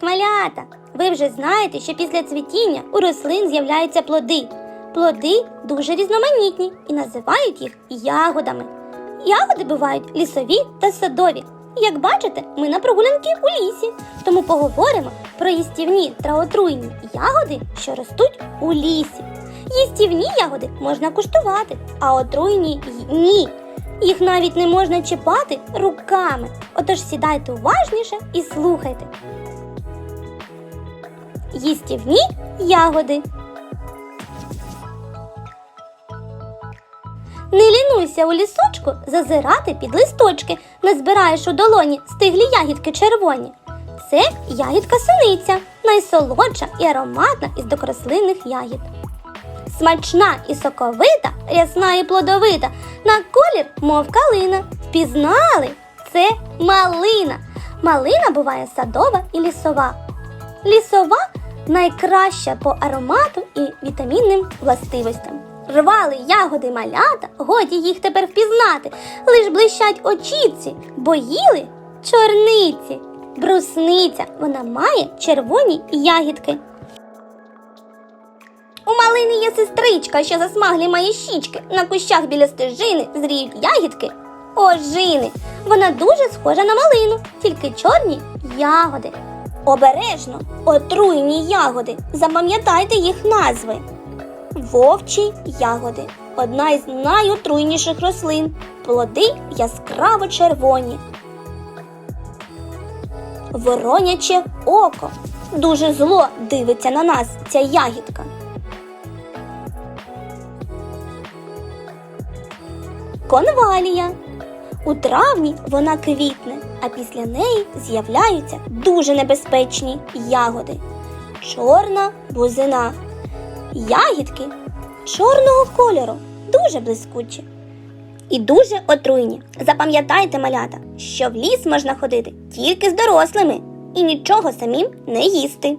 Привіт, малята! Ви вже знаєте, що після цвітіння у рослин з'являються плоди. Плоди дуже різноманітні і називають їх ягодами. Ягоди бувають лісові та садові. Як бачите, ми на прогулянки у лісі, тому поговоримо про їстівні та отруйні ягоди, що ростуть у лісі. Їстівні ягоди можна куштувати, а отруйні ні. Їх навіть не можна чіпати руками. Отож сідайте уважніше і слухайте. Їстівні ягоди. Не лінуйся у лісочку зазирати під листочки, назбираєш у долоні стиглі ягідки червоні. Це ягідка синиця, найсолодша і ароматна із докрослинних ягід. Смачна і соковита, рясна і плодовита, на колір, мов калина. Впізнали? Це малина. Малина буває садова і лісова. Лісова найкраща по аромату і вітамінним властивостям. Рвали ягоди малята, годі їх тепер впізнати, лиш блищать очіці, бо їли чорниці. Брусниця, вона має червоні ягідки. У малини є сестричка, що засмаглі має щічки. На кущах біля стежини зріють ягідки. Ожини. Вона дуже схожа на малину, тільки чорні ягоди. Обережно, отруйні ягоди. Запам'ятайте їх назви. Вовчі ягоди одна із найотруйніших рослин. Плоди яскраво червоні. Вороняче око. Дуже зло дивиться на нас ця ягідка. Конвалія. У травні вона квітне, а після неї з'являються дуже небезпечні ягоди. Чорна бузина. Ягідки чорного кольору, дуже блискучі. І дуже отруйні. Запам'ятайте, малята, що в ліс можна ходити тільки з дорослими і нічого самим не їсти.